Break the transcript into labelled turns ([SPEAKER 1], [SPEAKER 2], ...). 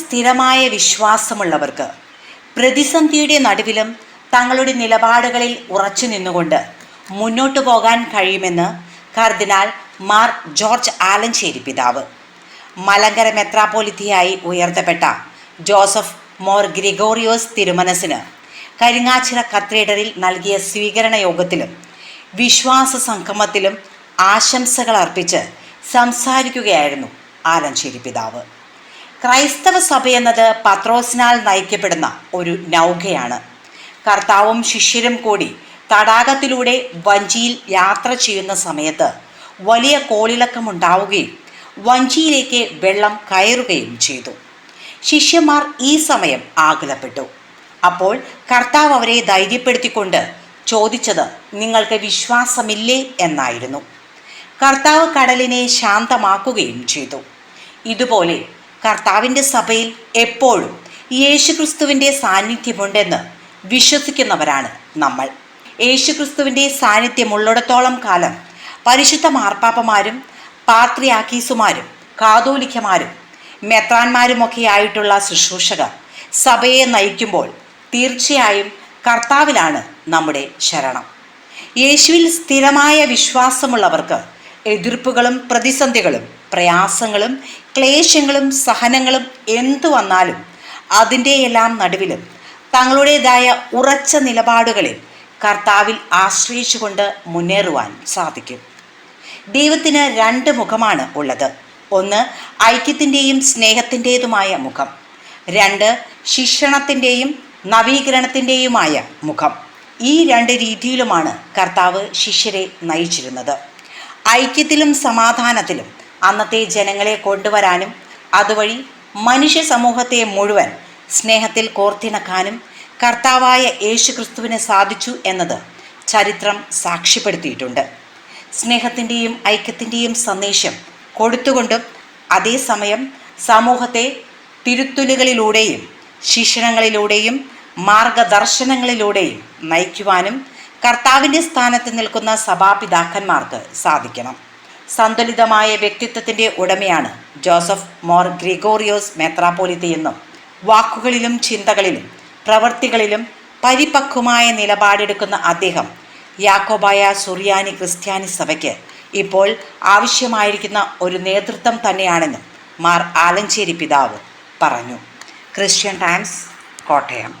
[SPEAKER 1] സ്ഥിരമായ വിശ്വാസമുള്ളവർക്ക് പ്രതിസന്ധിയുടെ നടുവിലും തങ്ങളുടെ നിലപാടുകളിൽ ഉറച്ചു നിന്നുകൊണ്ട് മുന്നോട്ടു പോകാൻ കഴിയുമെന്ന് കർദിനാൾ മാർ ജോർജ് ആലഞ്ചേരി പിതാവ്. മലങ്കര മെത്രാപോലിത്തിയായി ഉയർത്തപ്പെട്ട ജോസഫ് മോർ ഗ്രിഗോറിയോസ് തിരുമനസിന് കരിങ്ങാച്ചിറ കത്തീഡറിൽ നൽകിയ സ്വീകരണ യോഗത്തിലും വിശ്വാസ സംഗമത്തിലും ആശംസകൾ അർപ്പിച്ച് സംസാരിക്കുകയായിരുന്നു ആലഞ്ചേരി പിതാവ്. ക്രൈസ്തവ സഭ സഭയെന്നത് പത്രോസിനാൽ നയിക്കപ്പെടുന്ന ഒരു നൗകയാണ്. കർത്താവും ശിഷ്യരും കൂടി തടാകത്തിലൂടെ വഞ്ചിയിൽ യാത്ര ചെയ്യുന്ന സമയത്ത് വലിയ കോളിളക്കമുണ്ടാവുകയും വഞ്ചിയിലേക്ക് വെള്ളം കയറുകയും ചെയ്തു. ശിഷ്യന്മാർ ഈ സമയം ആകുലപ്പെട്ടു. അപ്പോൾ കർത്താവ് അവരെ ധൈര്യപ്പെടുത്തിക്കൊണ്ട് ചോദിച്ചത് നിങ്ങൾക്ക് വിശ്വാസമില്ലേ? എന്നായിരുന്നു. കർത്താവ് കടലിനെ ശാന്തമാക്കുകയും ചെയ്തു. ഇതുപോലെ കർത്താവിന്റെ സഭയിൽ എപ്പോഴും യേശുക്രിസ്തുവിന്റെ സാന്നിധ്യമുണ്ടെന്ന് വിശ്വസിക്കുന്നവരാണ് നമ്മൾ. യേശുക്രിസ്തുവിന്റെ സാന്നിധ്യമുള്ളിടത്തോളം കാലം പരിശുദ്ധ മാർപ്പാപ്പമാരും പാത്രിയാക്കീസുമാരും കാതോലിക്കമാരും മെത്രാന്മാരുമൊക്കെയായിട്ടുള്ള ശുശ്രൂഷകർ സഭയെ നയിക്കുമ്പോൾ തീർച്ചയായും കർത്താവിലാണ് നമ്മുടെ ശരണം. യേശുവിൽ സ്ഥിരമായ വിശ്വാസമുള്ളവർക്ക് എതിർപ്പുകളും പ്രതിസന്ധികളും പ്രയാസങ്ങളും ക്ലേശങ്ങളും സഹനങ്ങളും എന്തു വന്നാലും അതിന്റെയെല്ലാം നടുവിലും തങ്ങളുടേതായ ഉറച്ച നിലപാടുകളിൽ കർത്താവിൽ ആശ്രയിച്ചുകൊണ്ട് മുന്നേറുവാൻ സാധിക്കും. ദൈവത്തിന് രണ്ട് മുഖമാണ് ഉള്ളത്. ഒന്ന് ഐക്യത്തിന്റെയും സ്നേഹത്തിന്റെതുമായ മുഖം. രണ്ട് ശിക്ഷണത്തിന്റെയും നവീകരണത്തിന്റെയുമായ മുഖം. ഈ രണ്ട് രീതിയിലുമാണ് കർത്താവ് ശിഷ്യരെ നയിച്ചിരുന്നത്. ഐക്യത്തിലും സമാധാനത്തിലും അന്നത്തെ ജനങ്ങളെ കൊണ്ടുവരാനും അതുവഴി മനുഷ്യ സമൂഹത്തെ മുഴുവൻ സ്നേഹത്തിൽ കോർത്തിണക്കാനും കർത്താവായ യേശു ക്രിസ്തുവിന് സാധിച്ചു എന്നത് ചരിത്രം സാക്ഷ്യപ്പെടുത്തിയിട്ടുണ്ട്. സ്നേഹത്തിന്റെയും ഐക്യത്തിന്റെയും സന്ദേശം കൊടുത്തുകൊണ്ടും അതേസമയം സമൂഹത്തെ തിരുത്തലുകളിലൂടെയും ശിക്ഷണങ്ങളിലൂടെയും മാർഗദർശനങ്ങളിലൂടെയും നയിക്കുവാനും കർത്താവിന്റെ സ്ഥാനത്ത് നിൽക്കുന്ന സഭാപിതാക്കന്മാർക്ക് സാധിക്കണം. സന്തുലിതമായ വ്യക്തിത്വത്തിന്റെ ഉടമയാണ് ജോസഫ് മോർ ഗ്രിഗോറിയോസ് മെത്രാപോലിത്തയെന്നും വാക്കുകളിലും ചിന്തകളിലും പ്രവൃത്തികളിലും പരിപക്വമായ നിലപാടെടുക്കുന്ന അദ്ദേഹം യാക്കോബായ സുറിയാനി ക്രിസ്ത്യാനി സഭയ്ക്ക് ഇപ്പോൾ ആവശ്യമായിരിക്കുന്ന ഒരു നേതൃത്വം തന്നെയാണെന്നും മാർ ആലഞ്ചേരി പിതാവ് പറഞ്ഞു. Christian Times Kottayam.